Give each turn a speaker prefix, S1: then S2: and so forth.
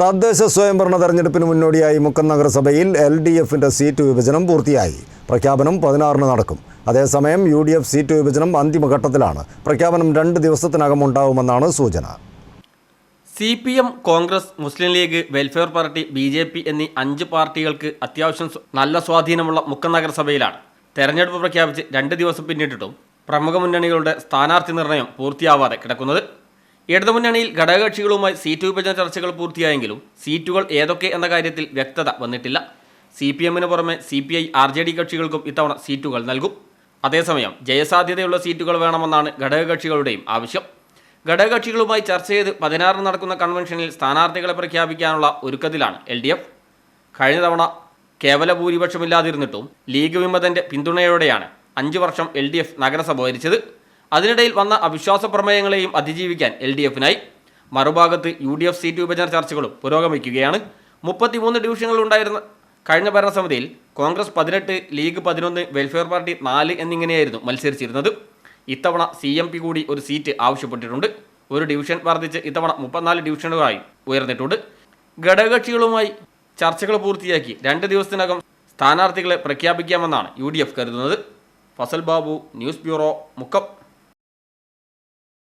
S1: തദ്ദേശ സ്വയംഭരണ തെരഞ്ഞെടുപ്പിന് മുന്നോടിയായി മുക്കം നഗരസഭയിൽ എൽ ഡി എഫിന്റെ സീറ്റ് വിഭജനം പൂർത്തിയായി. പ്രഖ്യാപനം പതിനാറിന് നടക്കും. അതേസമയം യു ഡി എഫ് സീറ്റ് വിഭജനം അന്തിമഘട്ടത്തിലാണ്. പ്രഖ്യാപനം രണ്ട് ദിവസത്തിനകം ഉണ്ടാവുമെന്നാണ് സൂചന.
S2: C P M Congress Muslim League Welfare Party B J P എന്നീ അഞ്ച് പാർട്ടികൾക്ക് അത്യാവശ്യം നല്ല സ്വാധീനമുള്ള മുക്കം നഗരസഭയിലാണ്. തെരഞ്ഞെടുപ്പ് പ്രഖ്യാപിച്ച് രണ്ട് ദിവസം പിന്നിട്ടിട്ടും പ്രമുഖ മുന്നണികളുടെ സ്ഥാനാർത്ഥി നിർണയം പൂർത്തിയാവാതെ കിടക്കുന്നത് ഇടതുമുന്നണിയിൽ ഘടകകക്ഷികളുമായി സീറ്റ് വിഭജന ചർച്ചകൾ പൂർത്തിയായെങ്കിലും സീറ്റുകൾ ഏതൊക്കെ എന്ന കാര്യത്തിൽ വ്യക്തത വന്നിട്ടില്ല. സി പി എമ്മിന് പുറമെ C P I R J D കക്ഷികൾക്കും ഇത്തവണ സീറ്റുകൾ നൽകും. അതേസമയം ജയസാധ്യതയുള്ള സീറ്റുകൾ വേണമെന്നാണ് ഘടകകക്ഷികളുടെയും ആവശ്യം. ഘടകകക്ഷികളുമായി ചർച്ച ചെയ്ത് പതിനാറിന് നടക്കുന്ന കൺവെൻഷനിൽ സ്ഥാനാർത്ഥികളെ പ്രഖ്യാപിക്കാനുള്ള ഒരുക്കത്തിലാണ് എൽ ഡി എഫ്. കഴിഞ്ഞ തവണ കേവല ഭൂരിപക്ഷമില്ലാതിരുന്നിട്ടും ലീഗ് വിമതന്റെ പിന്തുണയോടെയാണ് അഞ്ച് വർഷം എൽ ഡി എഫ് നഗരസഭ ഭരിച്ചത്. അതിനിടയിൽ വന്ന അവിശ്വാസ പ്രമേയങ്ങളെയും അതിജീവിക്കാൻ എൽ ഡി എഫിനായി മറുഭാഗത്ത് യു ഡി എഫ് സീറ്റ് വിഭജന ചർച്ചകളും പുരോഗമിക്കുകയാണ്. മുപ്പത്തിമൂന്ന് ഡിവിഷനുകളുണ്ടായിരുന്ന കഴിഞ്ഞ ഭരണസമിതിയിൽ കോൺഗ്രസ് പതിനെട്ട് ലീഗ് പതിനൊന്ന് വെൽഫെയർ പാർട്ടി നാല് എന്നിങ്ങനെയായിരുന്നു മത്സരിച്ചിരുന്നത്. ഇത്തവണ സി എം പി കൂടി ഒരു സീറ്റ് ആവശ്യപ്പെട്ടിട്ടുണ്ട്. ഒരു ഡിവിഷൻ വർദ്ധിച്ച് ഇത്തവണ മുപ്പത്തിനാല് ഡിവിഷനുകളായി ഉയർന്നിട്ടുണ്ട്. ഘടകകക്ഷികളുമായി ചർച്ചകൾ പൂർത്തിയാക്കി രണ്ട് ദിവസത്തിനകം സ്ഥാനാർത്ഥികളെ പ്രഖ്യാപിക്കാമെന്നാണ് യു കരുതുന്നത്. Fazal Babu news bureau Mukkam.